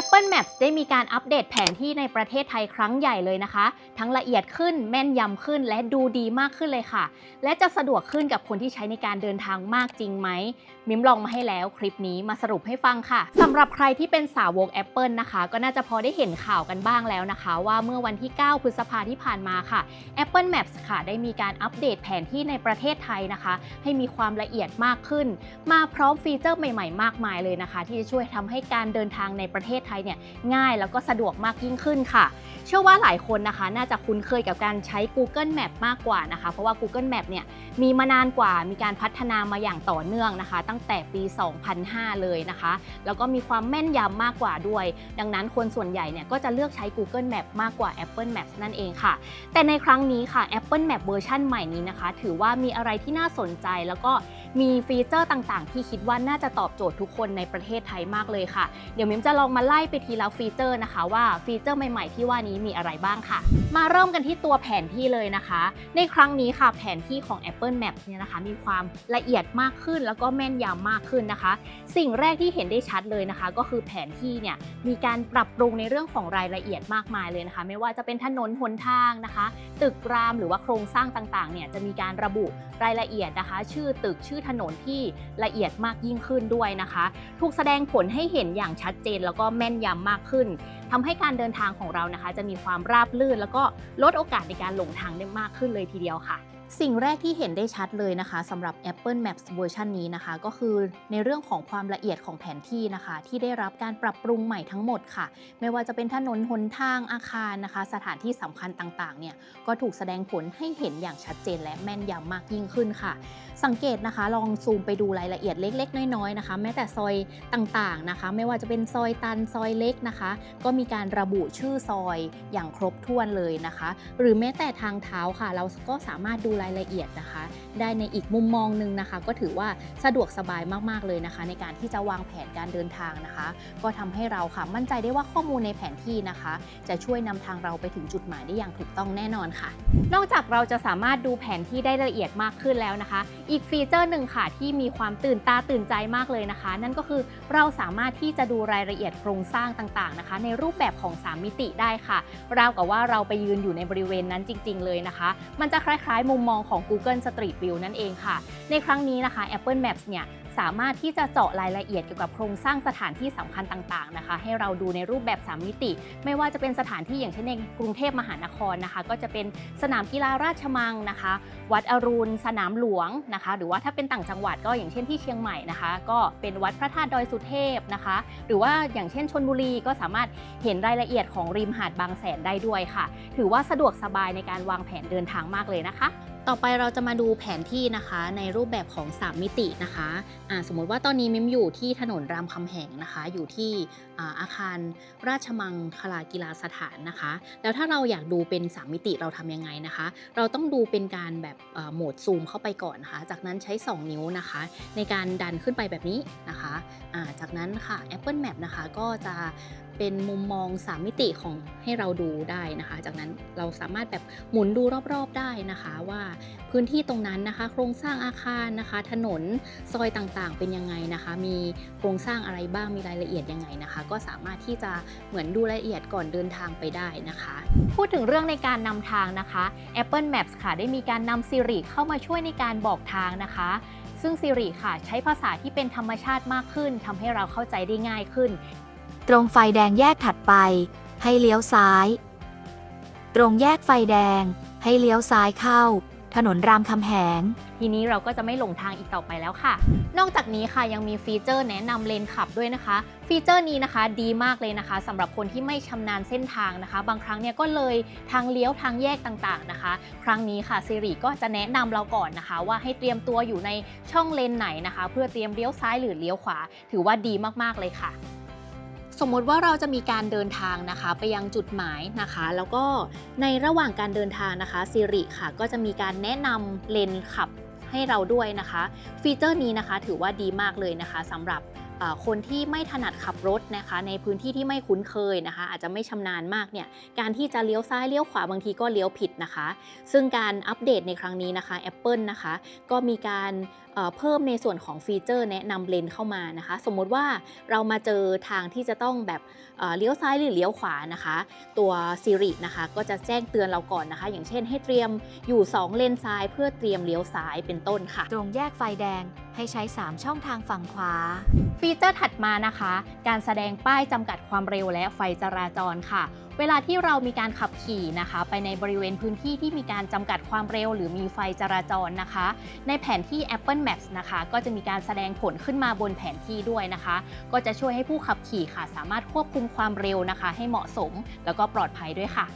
Apple Maps ได้มีการอัปเดตแผนที่ในประเทศไทยครั้งใหญ่เลยนะคะ ทั้งละเอียดขึ้น แม่นยำขึ้น และดูดีมากขึ้นเลยค่ะ และจะสะดวกขึ้นกับคนที่ใช้ในการเดินทางมากจริงไหม มิมลองมาให้แล้วคลิปนี้มาสรุปให้ฟังค่ะสำหรับใครที่เป็นสาวก Apple นะคะ ก็น่าจะพอได้เห็นข่าวกันบ้างแล้วนะคะ ว่าเมื่อวันที่ 9 พฤษภาที่ผ่านมาค่ะ Apple Maps ค่ะ ได้มีการอัปเดตแผนที่ในประเทศไทยนะคะ ให้มีความละเอียดมากขึ้น มาพร้อมฟีเจอร์ใหม่ ๆ มากมายเลยนะคะ ที่จะช่วยทำให้การเดินทางในประเทศไทยเนี่ยง่ายแล้วก็สะดวกมากยิ่งขึ้นค่ะ เชื่อว่าหลายคนนะคะ น่าจะคุ้นเคยกับการใช้ Google Map มากกว่านะคะ เพราะว่า Google Map เนี่ยมีมานานกว่ามีการพัฒนามาอย่างต่อเนื่องนะคะ ตั้งแต่ปี 2005 เลยนะคะ แล้วก็มีความแม่นยำมากกว่าด้วย ดังนั้นคนส่วนใหญ่เนี่ยก็จะเลือกใช้ Google Map มากกว่า Apple Maps นั่นเองค่ะ แต่ในครั้งนี้ค่ะ Apple Map เวอร์ชันใหม่นี้นะคะ ถือว่ามีอะไรที่น่าสนใจแล้วก็ มีฟีเจอร์ต่างๆ ที่คิดว่าน่าจะตอบโจทย์ทุกคนในประเทศไทยมากเลยค่ะ เดี๋ยวมิมจะลองมาไล่ไปทีละฟีเจอร์นะคะ ว่าฟีเจอร์ใหม่ๆ ที่ว่านี้มีอะไรบ้างค่ะ มาเริ่มกันที่ตัวแผนที่เลยนะคะ ในครั้งนี้ค่ะแผนที่ของ Apple Map เนี่ยนะคะ มีความละเอียดมากขึ้นแล้วก็แม่นยำมากขึ้นนะคะ สิ่งแรกที่เห็นได้ชัดเลยนะคะ ก็คือแผนที่เนี่ยมีการปรับปรุงในเรื่องของรายละเอียดมากมายเลยนะคะ ไม่ว่าจะเป็นถนนหนทางนะคะ ตึกรามหรือว่าโครงสร้างต่างๆเนี่ยจะมีการระบุรายละเอียดนะคะ ชื่อตึกชื่อถนนที่ละเอียดมากยิ่งขึ้นด้วยนะคะ ถูกแสดงผลให้เห็นอย่างชัดเจนแล้วก็แม่นยำมากขึ้นทำให้การเดินทางของเรานะคะ จะมีความราบรื่น แล้วก็ลดโอกาสในการหลงทางได้มากขึ้นเลยทีเดียวค่ะ สิ่งแรกที่เห็นได้ชัดเลยนะคะสำหรับ Apple Maps เวอร์ชันนี้นะคะ ก็คือในเรื่องของความละเอียดของแผนที่นะคะ ที่ได้รับการปรับปรุงใหม่ทั้งหมดค่ะ ไม่ว่าจะเป็นถนนหนทางอาคารนะคะ สถานที่สำคัญต่างๆเนี่ยก็ถูกแสดงผลให้เห็นอย่างชัดเจนและแม่นยำมากยิ่งขึ้นค่ะ สังเกตนะคะ ลองซูมไปดูรายละเอียดเล็ก ๆ น้อยๆนะคะ แม้แต่ซอยต่างๆนะคะ ไม่ว่าจะเป็นซอยตันซอยเล็กนะคะ ก็มีการระบุชื่อซอยอย่างครบถ้วนเลยนะคะ หรือแม้แต่ทางเท้าค่ะ เราก็สามารถดูรายละเอียดนะคะ ได้ในอีกมุมมองหนึ่งนะคะ ก็ถือว่าสะดวกสบายมากๆเลยนะคะ ในการที่จะวางแผนการเดินทางนะคะ ก็ทำให้เราค่ะมั่นใจได้ว่าข้อมูลในแผนที่นะคะ จะช่วยนำทางเราไปถึงจุดหมายได้อย่างถูกต้องแน่นอนค่ะ นอกจากเราจะสามารถดูแผนที่ได้ละเอียดมากขึ้นแล้วนะคะ อีกฟีเจอร์หนึ่งค่ะที่มีความตื่นตาตื่นใจมากเลยนะคะ นั่นก็คือเราสามารถที่จะดูรายละเอียดโครงสร้างต่างๆนะคะ ในรูปแบบของ 3 มิติได้ค่ะราวกับว่าเราไปยืนอยู่ในบริเวณนั้นจริง ๆ เลยนะคะ มันจะคล้ายๆ มุมมองของ Google Street View นั่นเองค่ะ ในครั้งนี้นะคะ Apple Maps เนี่ยสามารถที่จะเจาะรายละเอียดเกี่ยวกับโครงสร้างสถานที่สำคัญต่างๆนะคะ ให้เราดูในรูปแบบ 3 มิติ ไม่ว่าจะเป็นสถานที่อย่างเช่นในกรุงเทพมหานครนะคะ ก็จะเป็นสนามกีฬาราชมังนะคะ วัดอรุณ สนามหลวงนะคะ หรือว่าถ้าเป็นต่างจังหวัดก็อย่างเช่นที่เชียงใหม่นะคะ ก็เป็นวัดพระธาตุดอยสุเทพนะคะ หรือว่าอย่างเช่นชนบุรีก็สามารถเห็นรายละเอียดของริมหาดบางแสนได้ด้วยค่ะ ถือว่าสะดวกสบายในการวางแผนเดินทางมากเลยนะคะ ต่อไปเราจะมาดูแผนที่นะคะในรูปแบบของ 3 มิตินะคะะสมมติว่าตอนนี้มิมอยู่ที่ถนนรามคำแหงนะคะ อยู่ที่อาอาคารราชมังคลากีฬาสถานนะคะ แล้วถ้าเราอยากดูเป็น 3 มิติเราทำยังไงนะคะ เราต้องดูเป็นการแบบโหมดซูมเข้าไปก่อนนะคะ จากนั้นใช้ 2 นิ้วนะคะ ในการดันขึ้นไปแบบนี้นะคะอ่าจากนั้นค่ะ Apple Map นะคะก็จะ เป็นมุมมอง 3 มิติของให้เราดูได้นะคะ จากนั้นเราสามารถแบบหมุนดูรอบๆได้นะคะ ว่าพื้นที่ตรงนั้นนะคะ โครงสร้างอาคารนะคะ ถนนซอยต่างๆ เป็นยังไงนะคะ มีโครงสร้างอะไรบ้างมีรายละเอียดยังไงนะคะ ก็สามารถที่จะเหมือนดูรายละเอียดก่อนเดินทางไปได้นะคะ พูดถึงเรื่องในการนำทางนะคะ Apple Maps ค่ะได้มีการนำ Siri เข้ามาช่วยในการบอกทางนะคะซึ่ง Siri ค่ะ ใช้ภาษาที่เป็นธรรมชาติมากขึ้นทำให้เราเข้าใจได้ง่ายขึ้น ตรงไฟแดงแยกถัดไป ให้เลี้ยวซ้าย ตรงแยกไฟแดง ให้เลี้ยวซ้ายเข้า ถนนรามคำแหง ทีนี้เราก็จะไม่หลงทางอีกต่อไปแล้วค่ะ นอกจากนี้ค่ะยังมีฟีเจอร์แนะนำเลนขับด้วยนะคะ ฟีเจอร์นี้นะคะดีมากเลยนะคะสำหรับคนที่ไม่ชำนาญเส้นทางนะคะ บางครั้งเนี่ยก็เลยทางเลี้ยวทางแยกต่างๆนะคะ ครั้งนี้ค่ะซีรีก็จะแนะนำเราก่อนนะคะ ว่าให้เตรียมตัวอยู่ในช่องเลนไหนนะคะ เพื่อเตรียมเลี้ยวซ้ายหรือเลี้ยวขวา ถือว่าดีมากๆเลยค่ะ สมมติว่าเราจะมีการเดินทางนะคะไปยังจุดหมายนะคะ แล้วก็ในระหว่างการเดินทางนะคะซีริค่ะ ก็จะมีการแนะนำเลนขับให้เราด้วยนะคะ ฟีเจอร์นี้นะคะถือว่าดีมากเลยนะคะสำหรับ คนที่ไม่ถนัดขับรถนะคะ ในพื้นที่ที่ไม่คุ้นเคยนะคะ อาจจะไม่ชำนาญมากเนี่ยการที่จะเลี้ยวซ้ายเลี้ยวขวาบางทีก็เลี้ยวผิดนะคะ ซึ่งการอัปเดตในครั้งนี้นะคะ Apple นะคะ ก็มีการเพิ่มในส่วนของฟีเจอร์แนะนำเลนเข้ามานะคะ สมมติว่าเรามาเจอทางที่จะต้องแบบเอ่อเลี้ยวซ้ายหรือเลี้ยวขวานะคะ ตัว Siri นะคะ ก็จะแจ้งเตือนเราก่อนนะคะ อย่างเช่นให้เตรียมอยู่ 2 เลนซ้ายเพื่อเตรียมเลี้ยวซ้ายเป็นต้นค่ะ ตรงแยกไฟแดงให้ใช้ 3 ช่องทางฝั่งขวาฟีเจอร์ถัดมานะคะ การแสดงป้ายจำกัดความเร็วและไฟจราจรค่ะ เวลาที่เรามีการขับขี่นะคะ ไปในบริเวณพื้นที่ที่มีการจำกัดความเร็ว หรือมีไฟจราจรนะคะ ในแผนที่ Apple Maps นะคะ ก็จะมีการแสดงผลขึ้นมาบนแผนที่ด้วยนะคะ ก็จะช่วยให้ผู้ขับขี่ค่ะ สามารถควบคุมความเร็วนะคะ ให้เหมาะสมแล้วก็ปลอดภัยด้วยค่ะ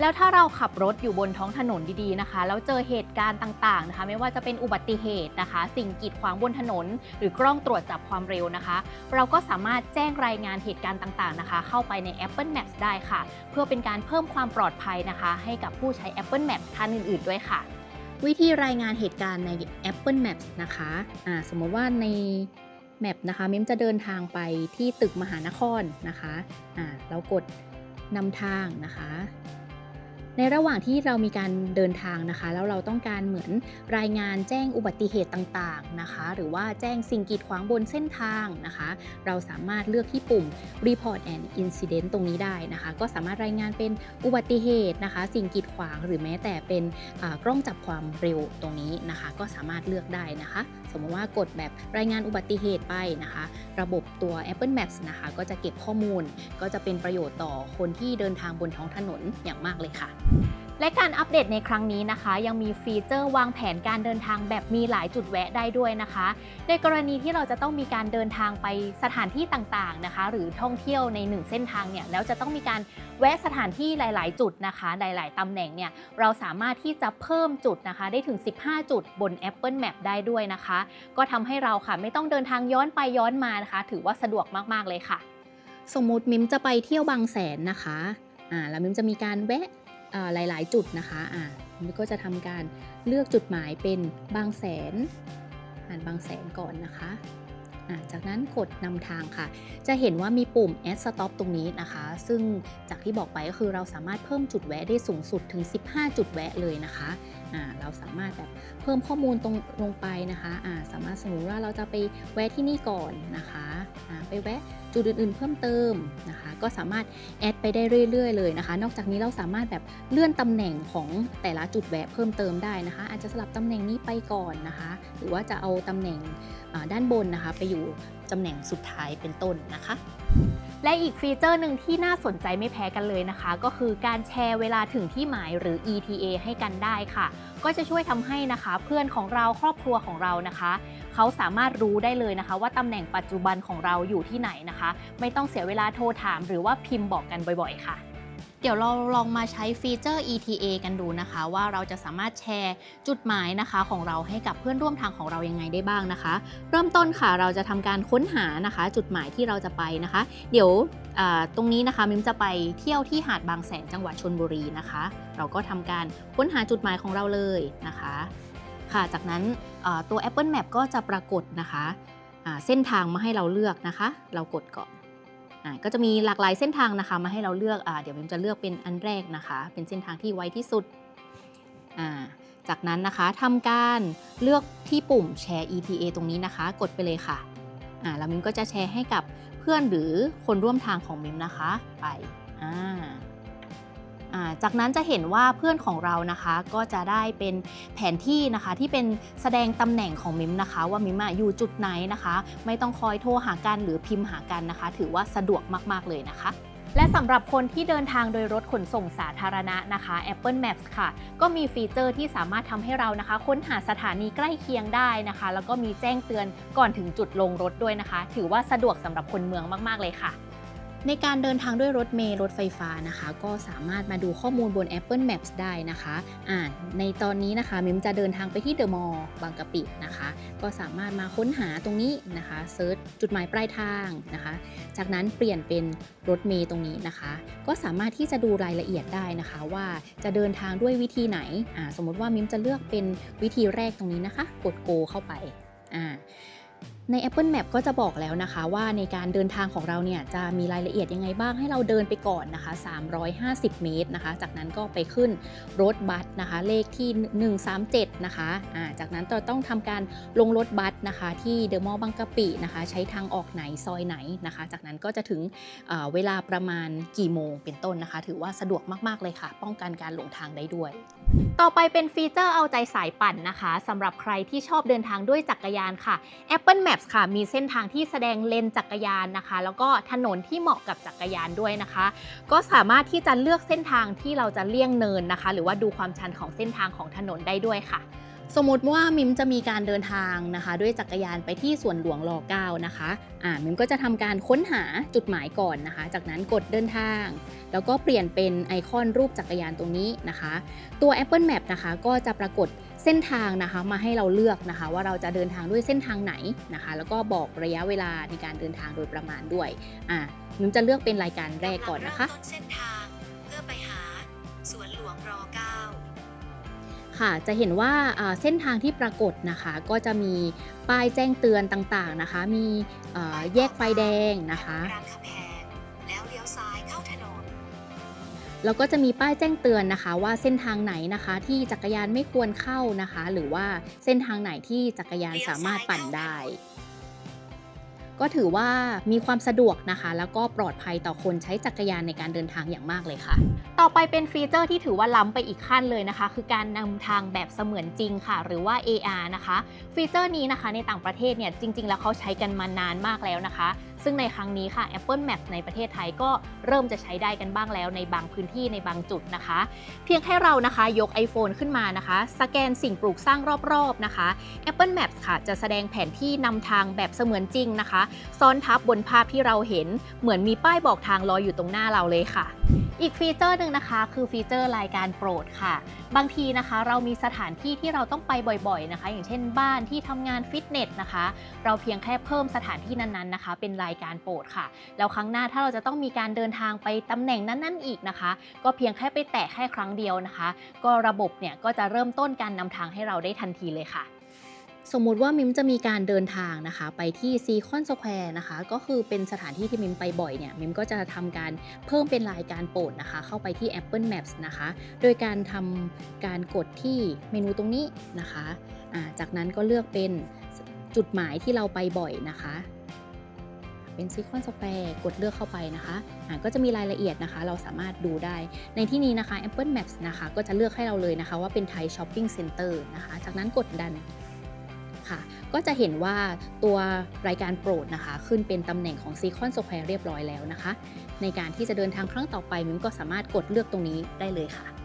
แล้วถ้าเราขับรถอยู่บนท้องถนนดีๆนะคะ แล้วเจอเหตุการณ์ต่างๆนะคะ ไม่ว่าจะเป็นอุบัติเหตุนะคะ สิ่งกีดขวางบนถนน หรือกล้องตรวจจับความเร็วนะคะ เราก็สามารถแจ้งรายงานเหตุการณ์ต่างๆนะคะ เข้าไปใน Apple Maps ได้ค่ะเพื่อเป็นการเพิ่มความปลอดภัยนะคะ ให้กับผู้ใช้ Apple Maps ท่านอื่นๆด้วยค่ะ วิธีรายงานเหตุการณ์ใน Apple Maps นะคะะสมมติว่าในแมปนะคะมิมจะเดินทางไปที่ตึกมหานครนะคะะเรากดนำทางนะคะ ในระหว่างที่เรามีการเดินทางนะคะแล้วเราต้องการเหมือนรายงานแจ้งอุบัติเหตุต่างๆนะคะ หรือว่าแจ้งสิ่งกีดขวางบนเส้นทางนะคะ เราสามารถเลือกที่ปุ่ม report and incident ตรงนี้ได้นะคะ ก็สามารถรายงานเป็นอุบัติเหตุนะคะ สิ่งกีดขวางหรือแม้แต่เป็นกล้องจับความเร็วตรงนี้นะคะ ก็สามารถเลือกได้นะคะ สมมติว่ากดแบบรายงานอุบัติเหตุไปนะคะ ระบบตัว Apple Maps นะคะ ก็จะเก็บข้อมูลก็จะเป็นประโยชน์ต่อคนที่เดินทางบนท้องถนนอย่างมากเลยค่ะและการอัปเดตในครั้งนี้นะคะ ยังมีฟีเจอร์วางแผนการเดินทางแบบมีหลายจุดแวะได้ด้วยนะคะ ในกรณีที่เราจะต้องมีการเดินทางไปสถานที่ต่างๆนะคะ หรือท่องเที่ยวในหนึ่งเส้นทางเนี่ยแล้วจะต้องมีการแวะสถานที่หลาย ๆ จุดนะคะ หลาย ๆตำแหน่งเนี่ยเราสามารถที่จะเพิ่มจุดนะคะ ได้ถึง 15 จุดบน Apple Map ได้ด้วยนะคะ ก็ทำให้เราค่ะไม่ต้องเดินทางย้อนไปย้อนมานะคะ ถือว่าสะดวกมากๆเลยค่ะ สมมติมิมจะไปเที่ยวบางแสนนะคะอ่าแล้วมิมจะมีการแวะ หลาย ๆ จุดนะคะอ่ามิมก็จะทำการเลือกจุดหมายเป็นบางแสน อ่านบางแสนก่อนนะคะจากนั้นกดนำทางค่ะ จะเห็นว่ามีปุ่ม add stop ตรงนี้นะคะ ซึ่งจากที่บอกไปก็คือเราสามารถเพิ่มจุดแวะได้สูงสุดถึง 15 จุดแวะเลยนะคะเราสามารถแบบเพิ่มข้อมูลตรงลงไปนะคะอ่าสามารถสมมติว่าเราจะไปแวะที่นี่ก่อนนะคะอ่าไปแวะจุดอื่นๆเพิ่มเติมนะคะ ก็สามารถแอดไปได้เรื่อยๆเลยนะคะ นอกจากนี้เราสามารถแบบเลื่อนตำแหน่งของแต่ละจุดแวะเพิ่มเติมได้นะคะ อาจจะสลับตำแหน่งนี้ไปก่อนนะคะ หรือว่าจะเอาตำแหน่งด้านบนนะคะ ไปอยู่ตำแหน่งสุดท้ายเป็นต้นนะคะ และอีกฟีเจอร์หนึ่งที่น่าสนใจไม่แพ้กันเลยนะคะ ก็คือการแชร์เวลาถึงที่หมายหรือ ETA ให้กันได้ค่ะ ก็จะช่วยทำให้นะคะ เพื่อนของเราครอบครัวของเรานะคะ เขาสามารถรู้ได้เลยนะคะ ว่าตำแหน่งปัจจุบันของเราอยู่ที่ไหนนะคะ ไม่ต้องเสียเวลาโทรถาม หรือว่าพิมพ์บอกกันบ่อยๆ ค่ะ ดี๋ยวเราลองมาใช้ฟีเจอร์ ETA กันดูนะคะ ว่าเราจะสามารถแชร์จุดหมายนะคะของเราให้กับเพื่อนร่วมทางของเรายังไงได้บ้างนะคะ เริ่มต้นค่ะเราจะทำการค้นหานะคะ จุดหมายที่เราจะไปนะคะ เดี๋ยวตรงนี้นะคะมิมจะไปเที่ยวที่หาดบางแสนจังหวัดชนบุรีนะคะ เราก็ทำการค้นหาจุดหมายของเราเลยนะคะ ค่ะจากนั้นตัว Apple Map ก็จะปรากฏนะคะเส้นทางมาให้เราเลือกนะคะ เรากดก่อน ก็จะมีหลากหลายเส้นทางนะคะ มาให้เราเลือกอเดี๋ยวมิมจะเลือกเป็นอันแรกนะคะ เป็นเส้นทางที่ไวที่สุดาจากนั้นนะคะทำการเลือกที่ปุ่มแชร์ ETA ตรงนี้นะคะ กดไปเลยค่ะแล้วมิมก็จะแชร์ให้กับเพื่อนหรือคนร่วมทางของมิมนะคะ ไปอ่า จากนั้นจะเห็นว่าเพื่อนของเรานะคะ ก็จะได้เป็นแผนที่นะคะที่เป็นแสดงตำแหน่งของมิมนะคะ ว่ามิมอยู่จุดไหนนะคะ ไม่ต้องคอยโทรหากันหรือพิมพ์หากันนะคะ ถือว่าสะดวกมาก ๆ เลยนะคะและสำหรับคนที่เดินทางโดยรถขนส่งสาธารณะนะคะ Apple Maps ค่ะ ก็มีฟีเจอร์ที่สามารถทำให้เรานะคะ ค้นหาสถานีใกล้เคียงได้นะคะ แล้วก็มีแจ้งเตือนก่อนถึงจุดลงรถด้วยนะคะ ถือว่าสะดวกสำหรับคนเมืองมาก ๆ เลยค่ะ ในการเดินทางด้วยรถเมล์รถไฟฟ้านะคะ ก็สามารถมาดูข้อมูลบน Apple Maps ได้นะคะอ่าในตอนนี้นะคะมิมจะเดินทางไปที่เดอะมอลล์บางกะปินะคะ ก็สามารถมาค้นหาตรงนี้นะคะเซิร์ชจุดหมายปลายทางนะคะ จากนั้นเปลี่ยนเป็นรถเมล์ตรงนี้นะคะ ก็สามารถที่จะดูรายละเอียดได้นะคะ ว่าจะเดินทางด้วยวิธีไหนอ่าสมมติว่ามิมจะเลือกเป็นวิธีแรกตรงนี้นะคะ กด go เข้าไปอ่า ใน Apple Map ก็จะบอกแล้วนะคะว่าในการเดินทางของเราเนี่ยจะมีรายละเอียดยังไงบ้างให้เราเดินไปก่อนนะคะ 350 เมตรนะคะ จากนั้นก็ไปขึ้นรถบัสนะคะ เลขที่ 137 นะคะอ่าจากนั้นเราต้องทำการลงรถบัสนะคะ ที่เดอะมอลล์บางกะปินะคะ ใช้ทางออกไหนซอยไหนนะคะ จากนั้นก็จะถึงเเวลาประมาณกี่โมงเป็นต้นนะคะ ถือว่าสะดวกมากๆเลยค่ะ ป้องกันการหลงทางได้ด้วย ต่อไปเป็นฟีเจอร์เอาใจสายปั่นนะคะสำหรับใครที่ชอบเดินทางด้วยจักรยานค่ะ Apple Maps ค่ะ มีเส้นทางที่แสดงเลนจักรยานนะคะ แล้วก็ถนนที่เหมาะกับจักรยานด้วยนะคะ ก็สามารถที่จะเลือกเส้นทางที่เราจะเลี่ยงเนินนะคะ หรือว่าดูความชันของเส้นทางของถนนได้ด้วยค่ะสมมติว่ามิมจะมีการเดินทางนะคะ ด้วยจักรยานไปที่สวนหลวงร9นะคะอ่ามิมก็จะทำการค้นหาจุดหมายก่อนนะคะ จากนั้นกดเดินทาง แล้วก็เปลี่ยนเป็นไอคอนรูปจักรยานตรงนี้นะคะ ตัว Apple Map นะคะ ก็จะปรากฏ เส้นทางนะคะมาให้เราเลือกนะคะ ว่าเราจะเดินทางด้วยเส้นทางไหนนะคะ แล้วก็บอกระยะเวลาในการเดินทางโดยประมาณด้วยอ่ามิมจะเลือกเป็นรายการแรกก่อนนะคะกำลังเริ่มต้นเส้นทางเพื่อไปหาสวนหลวงรอเก้าค่ะจะเห็นว่าอ่าเส้นทางที่ปรากฏนะคะก็จะมีป้ายแจ้งเตือนต่างๆนะคะ มีเอ่อแยกไฟแดงนะคะ แล้วก็จะมีป้ายแจ้งเตือนนะคะ ว่าเส้นทางไหนนะคะ ที่จักรยานไม่ควรเข้านะคะ หรือว่าเส้นทางไหนที่จักรยานสามารถปั่นได้ ก็ถือว่ามีความสะดวกนะคะ แล้วก็ปลอดภัยต่อคนใช้จักรยานในการเดินทางอย่างมากเลยค่ะ ต่อไปเป็นฟีเจอร์ที่ถือว่าล้ำไปอีกขั้นเลยนะคะ คือการนำทางแบบเสมือนจริงค่ะ หรือว่า AR นะคะ ฟีเจอร์นี้นะคะในต่างประเทศเนี่ยจริง ๆ แล้วเขาใช้กันมานานมากแล้วนะคะ ซึ่งในครั้งนี้ค่ะ Apple Map ในประเทศไทยก็เริ่มจะใช้ได้กันบ้างแล้วในบางพื้นที่ในบางจุดนะคะ เพียงแค่เรานะคะยก iPhone ขึ้นมานะคะ สแกนสิ่งปลูกสร้างรอบๆนะคะ Apple Maps ค่ะจะแสดงแผนที่นำทางแบบเสมือนจริงนะคะ ซ้อนทับบนภาพที่เราเห็น เหมือนมีป้ายบอกทางลอยอยู่ตรงหน้าเราเลยค่ะ อีกฟีเจอร์หนึ่งนะคะ คือฟีเจอร์รายการโปรดค่ะ บางทีนะคะเรามีสถานที่ที่เราต้องไปบ่อยๆนะคะ อย่างเช่นบ้านที่ทำงานฟิตเนสนะคะ เราเพียงแค่เพิ่มสถานที่นั้นๆนะคะ เป็นรายการโปรดค่ะ แล้วครั้งหน้าถ้าเราจะต้องมีการเดินทางไปตำแหน่งนั้น ๆ อีกนะคะ ก็เพียงแค่ไปแตะแค่ครั้งเดียวนะคะ ก็ระบบเนี่ยก็จะเริ่มต้นการนำทางให้เราได้ทันทีเลยค่ะ สมมุติว่ามิมจะมีการเดินทางนะคะ ไปที่ซีคอนสแควร์นะคะ ก็คือเป็นสถานที่ที่มิมไปบ่อยเนี่ย มิมก็จะทำการเพิ่มเป็นรายการโปรดนะคะ เข้าไปที่ Apple Maps นะคะ โดยการทำการกดที่เมนูตรงนี้นะคะอ่าจากนั้นก็เลือกเป็นจุดหมายที่เราไปบ่อยนะคะเป็นซีคอนสแควร์กดเลือกเข้าไปนะคะก็จะมีรายละเอียดนะคะ เราสามารถดูได้ ในที่นี้นะคะ Apple Maps นะคะ ก็จะเลือกให้เราเลยนะคะ ว่าเป็นไทยช้อปปิ้งเซ็นเตอร์นะคะ จากนั้นกดดัน ค่ะ ก็จะเห็นว่าตัวรายการโปรดนะคะ ขึ้นเป็นตำแหน่งของซีคอนสแควร์เรียบร้อยแล้วนะคะ ในการที่จะเดินทางครั้งต่อไปมิมก็สามารถกดเลือกตรงนี้ได้เลยค่ะ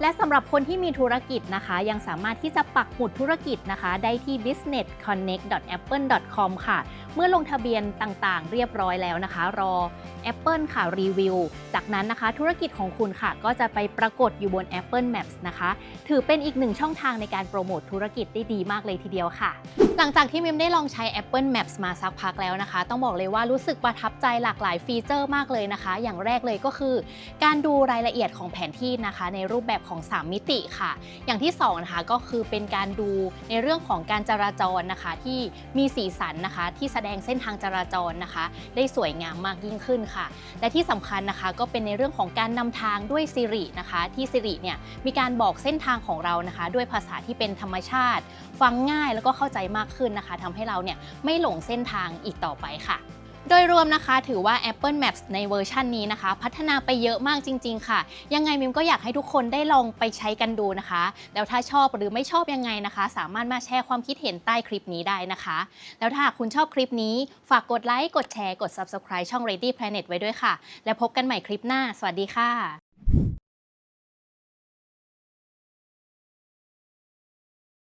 และสำหรับคนที่มีธุรกิจนะคะ ยังสามารถที่จะปักหมุดธุรกิจนะคะ ได้ที่ businessconnect.apple.com ค่ะ เมื่อลงทะเบียนต่างๆ เรียบร้อยแล้วนะคะ รอ Apple ค่ะรีวิว จากนั้นนะคะ ธุรกิจของคุณค่ะ ก็จะไปปรากฏอยู่บน Apple Maps นะคะ ถือเป็นอีกหนึ่งช่องทางในการโปรโมทธุรกิจได้ดีมากเลยทีเดียวค่ะ หลังจากที่มิมได้ลองใช้ Apple Maps มาสักพักแล้วนะคะ ต้องบอกเลยว่ารู้สึกประทับใจหลากหลายฟีเจอร์มากเลยนะคะ อย่างแรกเลยก็คือ การดูรายละเอียดของแผนที่นะคะ ในรูปแบบของ 3 มิติค่ะ อย่างที่2นะคะก็คือเป็นการดูในเรื่องของการจราจรนะคะ ที่มีสีสันนะคะ ที่แสดงเส้นทางจราจรนะคะ ได้สวยงามมากยิ่งขึ้นค่ะ และที่สำคัญนะคะก็เป็นในเรื่องของการนำทางด้วย Siri นะคะ ที่ Siri เนี่ยมีการบอกเส้นทางของเรานะคะ ด้วยภาษาที่เป็นธรรมชาติ ฟังง่ายแล้วก็เข้าใจมากขึ้นนะคะทำให้เราเนี่ยไม่หลงเส้นทางอีกต่อไปค่ะ โดยรวมนะคะถือว่า Apple Maps ในเวอร์ชันนี้นะคะ พัฒนาไปเยอะมากจริง ๆ ค่ะ ยังไงมิมก็อยากให้ทุกคนได้ลองไปใช้กันดูนะคะ แล้วถ้าชอบหรือไม่ชอบยังไงนะคะ สามารถมาแชร์ความคิดเห็นใต้คลิปนี้ได้นะคะ แล้วถ้าคุณชอบคลิปนี้ ฝากกดไลค์กดแชร์กด Subscribe ช่อง Ready Planet ไว้ด้วยค่ะ แล้วพบกันใหม่คลิปหน้า สวัสดีค่ะ